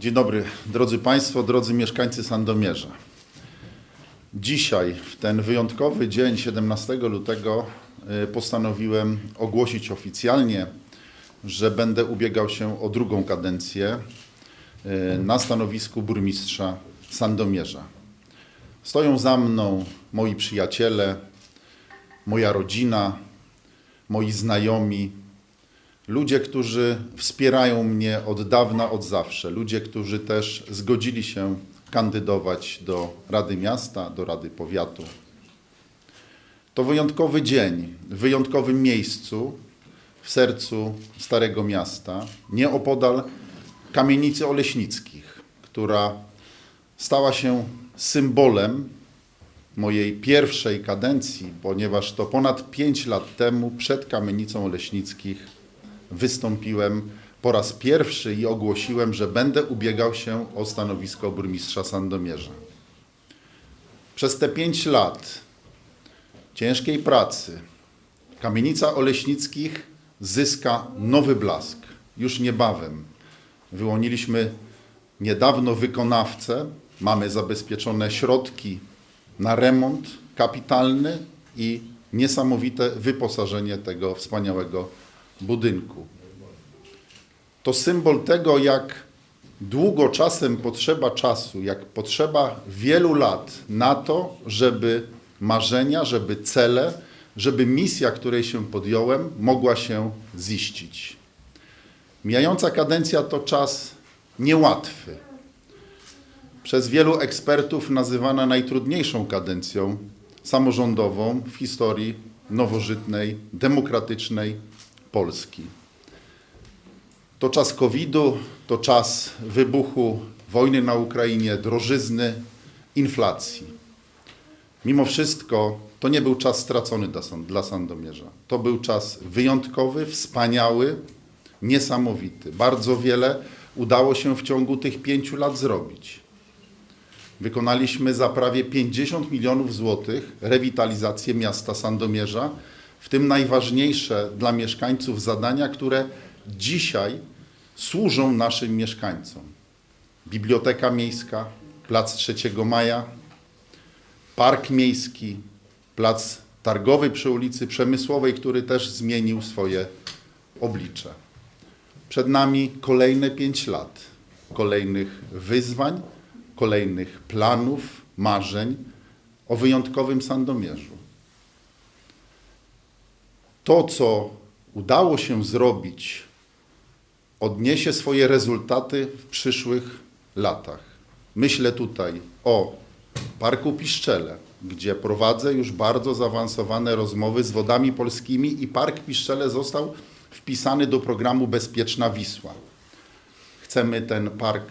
Dzień dobry, drodzy Państwo, drodzy mieszkańcy Sandomierza. Dzisiaj, w ten wyjątkowy dzień, 17 lutego, y, postanowiłem ogłosić oficjalnie, że będę ubiegał się o drugą kadencję y, na stanowisku burmistrza Sandomierza. Stoją za mną moi przyjaciele, moja rodzina, moi znajomi, Ludzie, którzy wspierają mnie od dawna, od zawsze. Ludzie, którzy też zgodzili się kandydować do Rady Miasta, do Rady Powiatu. To wyjątkowy dzień, w wyjątkowym miejscu, w sercu Starego Miasta, nieopodal kamienicy Oleśnickich, która stała się symbolem mojej pierwszej kadencji, ponieważ to ponad pięć lat temu przed kamienicą Oleśnickich wystąpiłem po raz pierwszy i ogłosiłem, że będę ubiegał się o stanowisko burmistrza Sandomierza. Przez te pięć lat ciężkiej pracy kamienica Oleśnickich zyska nowy blask. Już niebawem wyłoniliśmy niedawno wykonawcę, mamy zabezpieczone środki na remont kapitalny i niesamowite wyposażenie tego wspaniałego budynku. To symbol tego, jak długo czasem potrzeba czasu, jak potrzeba wielu lat na to, żeby marzenia, żeby cele, żeby misja, której się podjąłem, mogła się ziścić. Mijająca kadencja to czas niełatwy. Przez wielu ekspertów nazywana najtrudniejszą kadencją samorządową w historii nowożytnej, demokratycznej Polski. To czas COVID-u, to czas wybuchu wojny na Ukrainie, drożyzny, inflacji. Mimo wszystko to nie był czas stracony dla, San- dla Sandomierza. To był czas wyjątkowy, wspaniały, niesamowity. Bardzo wiele udało się w ciągu tych pięciu lat zrobić. Wykonaliśmy za prawie 50 milionów złotych rewitalizację miasta Sandomierza, w tym najważniejsze dla mieszkańców zadania, które dzisiaj służą naszym mieszkańcom. Biblioteka Miejska, Plac 3 Maja, Park Miejski, Plac Targowy przy ulicy Przemysłowej, który też zmienił swoje oblicze. Przed nami kolejne pięć lat kolejnych wyzwań, kolejnych planów, marzeń o wyjątkowym Sandomierzu. To, co udało się zrobić, odniesie swoje rezultaty w przyszłych latach. Myślę tutaj o Parku Piszczele, gdzie prowadzę już bardzo zaawansowane rozmowy z wodami polskimi i Park Piszczele został wpisany do programu Bezpieczna Wisła. Chcemy ten park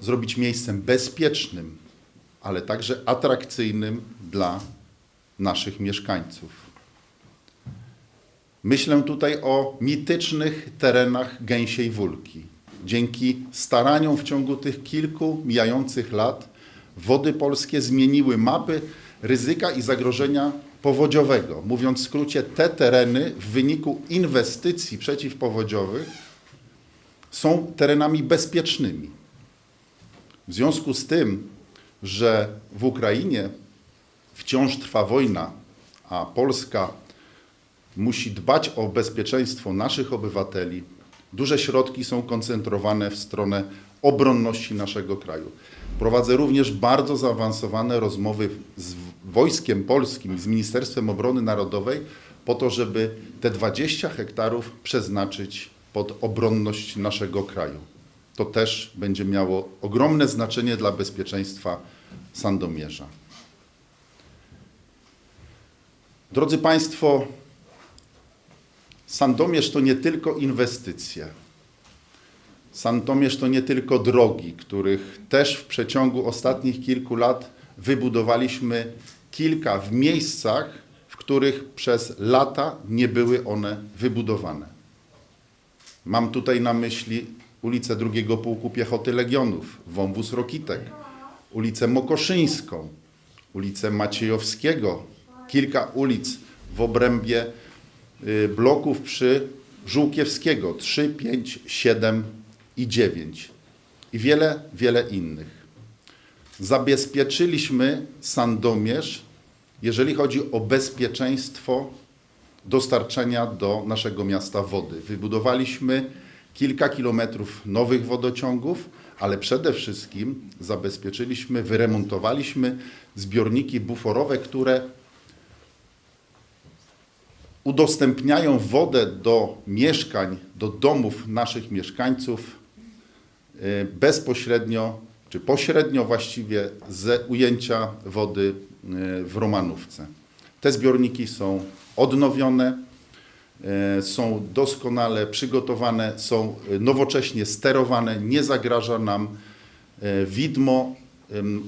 zrobić miejscem bezpiecznym, ale także atrakcyjnym dla naszych mieszkańców. Myślę tutaj o mitycznych terenach Gęsiej Wólki. Dzięki staraniom w ciągu tych kilku mijających lat wody polskie zmieniły mapy ryzyka i zagrożenia powodziowego. Mówiąc w skrócie, te tereny w wyniku inwestycji przeciwpowodziowych są terenami bezpiecznymi. W związku z tym, że w Ukrainie wciąż trwa wojna, a Polska musi dbać o bezpieczeństwo naszych obywateli, duże środki są koncentrowane w stronę obronności naszego kraju. Prowadzę również bardzo zaawansowane rozmowy z Wojskiem Polskim, z Ministerstwem Obrony Narodowej, po to, żeby te 20 hektarów przeznaczyć pod obronność naszego kraju. To też będzie miało ogromne znaczenie dla bezpieczeństwa Sandomierza. Drodzy Państwo, Sandomierz to nie tylko inwestycje. Sandomierz to nie tylko drogi, których też w przeciągu ostatnich kilku lat wybudowaliśmy kilka w miejscach, w których przez lata nie były one wybudowane. Mam tutaj na myśli ulicę drugiego Pułku Piechoty Legionów, wąwóz Rokitek, ulicę Mokoszyńską, ulicę Maciejowskiego, kilka ulic w obrębie bloków przy Żółkiewskiego 3, 5, 7 i 9. i wiele, wiele innych. Zabezpieczyliśmy Sandomierz, jeżeli chodzi o bezpieczeństwo dostarczenia do naszego miasta wody. Wybudowaliśmy kilka kilometrów nowych wodociągów, ale przede wszystkim zabezpieczyliśmy, wyremontowaliśmy zbiorniki buforowe, które udostępniają wodę do mieszkań, do domów naszych mieszkańców y, bezpośrednio, czy pośrednio właściwie z ujęcia wody y, w Romanówce. Te zbiorniki są odnowione, y, są doskonale przygotowane, są nowocześnie sterowane, nie zagraża nam widmo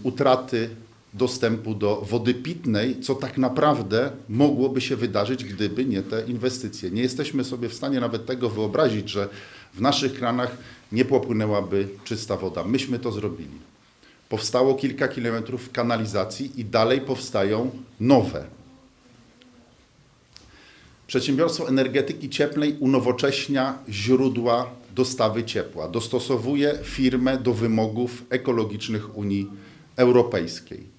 utraty dostępu do wody pitnej, co tak naprawdę mogłoby się wydarzyć, gdyby nie te inwestycje. Nie jesteśmy sobie w stanie nawet tego wyobrazić, że w naszych kranach nie popłynęłaby czysta woda. Myśmy to zrobili. Powstało kilka kilometrów kanalizacji i dalej powstają nowe. Przedsiębiorstwo energetyki cieplnej unowocześnia źródła dostawy ciepła, dostosowuje firmę do wymogów ekologicznych Unii Europejskiej.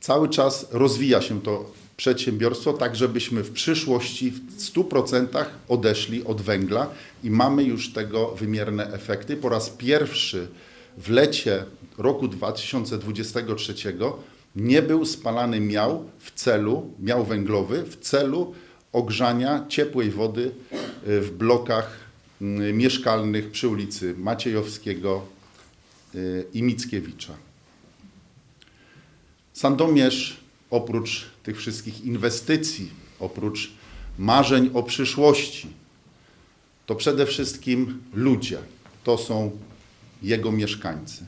Cały czas rozwija się to przedsiębiorstwo, tak żebyśmy w przyszłości w 100% odeszli od węgla i mamy już tego wymierne efekty. Po raz pierwszy w lecie roku 2023 nie był spalany miał w celu, miał węglowy w celu ogrzania ciepłej wody y, w blokach y, mieszkalnych przy ulicy Maciejowskiego y, i Mickiewicza. Sandomierz oprócz tych wszystkich inwestycji, oprócz marzeń o przyszłości, to przede wszystkim ludzie. To są jego mieszkańcy.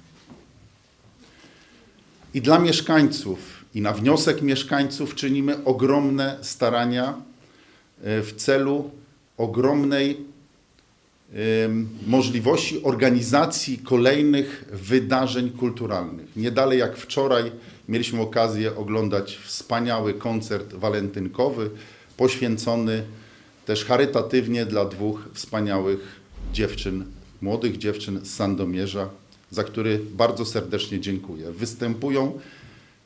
I dla mieszkańców, i na wniosek mieszkańców czynimy ogromne starania e, w celu ogromnej możliwości organizacji kolejnych wydarzeń kulturalnych. Nie dalej jak wczoraj mieliśmy okazję oglądać wspaniały koncert walentynkowy, poświęcony też charytatywnie dla dwóch wspaniałych dziewczyn, młodych dziewczyn z Sandomierza, za który bardzo serdecznie dziękuję. Występują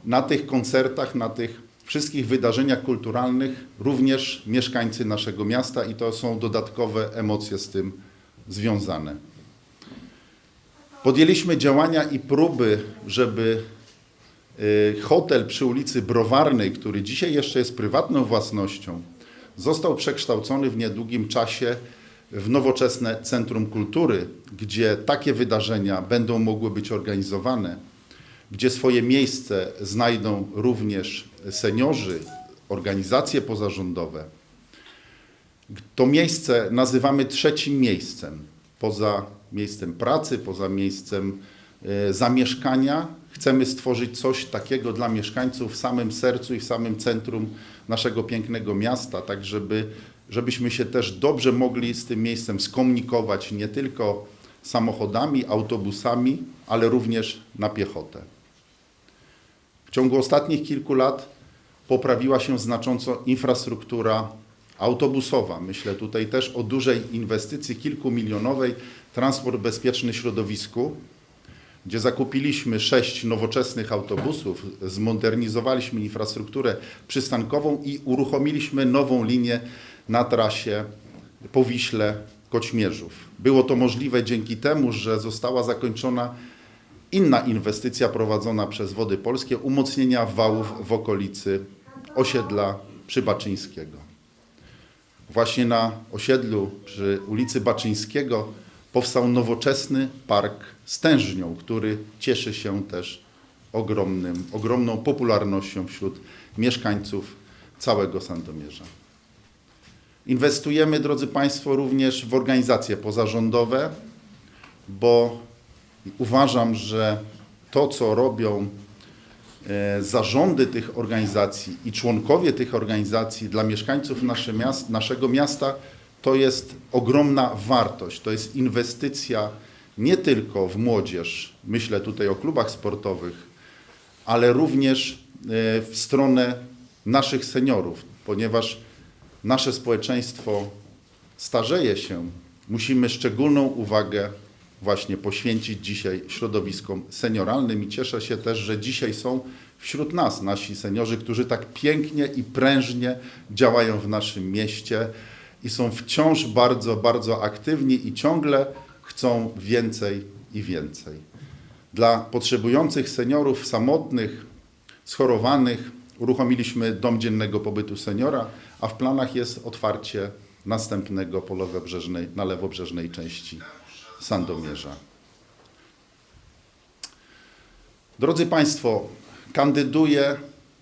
na tych koncertach, na tych wszystkich wydarzeniach kulturalnych również mieszkańcy naszego miasta i to są dodatkowe emocje z tym związane. Podjęliśmy działania i próby, żeby y, hotel przy ulicy Browarnej, który dzisiaj jeszcze jest prywatną własnością, został przekształcony w niedługim czasie w nowoczesne Centrum Kultury, gdzie takie wydarzenia będą mogły być organizowane, gdzie swoje miejsce znajdą również seniorzy, organizacje pozarządowe. To miejsce nazywamy trzecim miejscem. Poza miejscem pracy, poza miejscem e, zamieszkania, chcemy stworzyć coś takiego dla mieszkańców w samym sercu i w samym centrum naszego pięknego miasta, tak żeby, żebyśmy się też dobrze mogli z tym miejscem skomunikować nie tylko samochodami, autobusami, ale również na piechotę. W ciągu ostatnich kilku lat poprawiła się znacząco infrastruktura autobusowa. Myślę tutaj też o dużej inwestycji kilkumilionowej, transport bezpieczny środowisku, gdzie zakupiliśmy sześć nowoczesnych autobusów, zmodernizowaliśmy infrastrukturę przystankową i uruchomiliśmy nową linię na trasie Powiśle Koćmierzów. Było to możliwe dzięki temu, że została zakończona inna inwestycja prowadzona przez Wody Polskie umocnienia wałów w okolicy osiedla Przybaczyńskiego. Właśnie na osiedlu przy ulicy Baczyńskiego powstał nowoczesny park z tężnią, który cieszy się też ogromnym, ogromną popularnością wśród mieszkańców całego Sandomierza. Inwestujemy, drodzy Państwo, również w organizacje pozarządowe, bo uważam, że to, co robią zarządy tych organizacji i członkowie tych organizacji dla mieszkańców nasze miast, naszego miasta, to jest ogromna wartość. To jest inwestycja nie tylko w młodzież, myślę tutaj o klubach sportowych, ale również e, w stronę naszych seniorów, ponieważ nasze społeczeństwo starzeje się, musimy szczególną uwagę właśnie poświęcić dzisiaj środowiskom senioralnym i cieszę się też, że dzisiaj są wśród nas nasi seniorzy, którzy tak pięknie i prężnie działają w naszym mieście i są wciąż bardzo, bardzo aktywni i ciągle chcą więcej i więcej. Dla potrzebujących seniorów samotnych, schorowanych uruchomiliśmy Dom Dziennego Pobytu Seniora, a w planach jest otwarcie następnego po lewobrzeżnej, na lewobrzeżnej części Sandomierza. Drodzy Państwo, kandyduję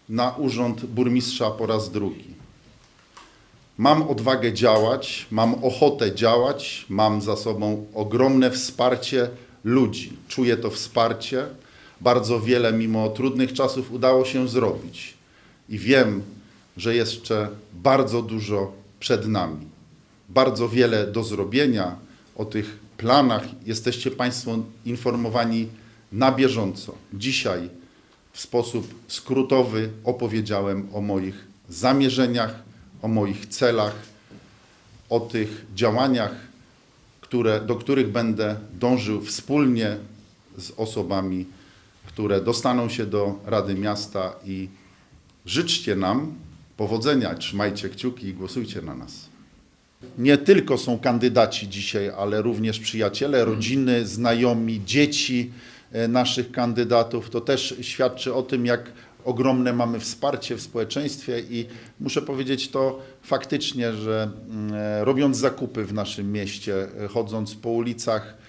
na urząd burmistrza po raz drugi. Mam odwagę działać, mam ochotę działać, mam za sobą ogromne wsparcie ludzi. Czuję to wsparcie. Bardzo wiele, mimo trudnych czasów, udało się zrobić. I wiem, że jeszcze bardzo dużo przed nami. Bardzo wiele do zrobienia. O tych planach jesteście Państwo informowani na bieżąco. Dzisiaj w sposób skrótowy opowiedziałem o moich zamierzeniach, o moich celach, o tych działaniach, które, do których będę dążył wspólnie z osobami, które dostaną się do Rady Miasta i życzcie nam powodzenia, trzymajcie kciuki i głosujcie na nas. Nie tylko są kandydaci dzisiaj, ale również przyjaciele, rodziny, znajomi, dzieci e, naszych kandydatów. To też świadczy o tym, jak ogromne mamy wsparcie w społeczeństwie i muszę powiedzieć to faktycznie, że mm, e, robiąc zakupy w naszym mieście, e, chodząc po ulicach,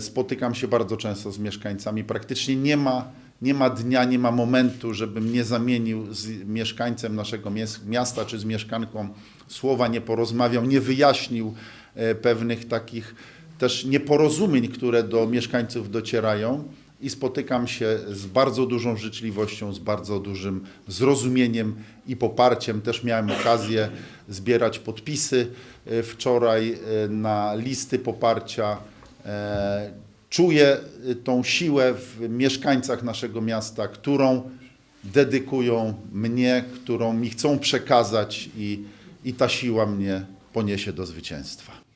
spotykam się bardzo często z mieszkańcami. Praktycznie nie ma, nie ma dnia, nie ma momentu, żebym nie zamienił z mieszkańcem naszego miasta czy z mieszkanką słowa, nie porozmawiał, nie wyjaśnił e, pewnych takich też nieporozumień, które do mieszkańców docierają i spotykam się z bardzo dużą życzliwością, z bardzo dużym zrozumieniem i poparciem. Też miałem okazję zbierać podpisy e, wczoraj e, na listy poparcia. Czuję e, tą siłę w mieszkańcach naszego miasta, którą dedykują mnie, którą mi chcą przekazać i, i ta siła mnie poniesie do zwycięstwa.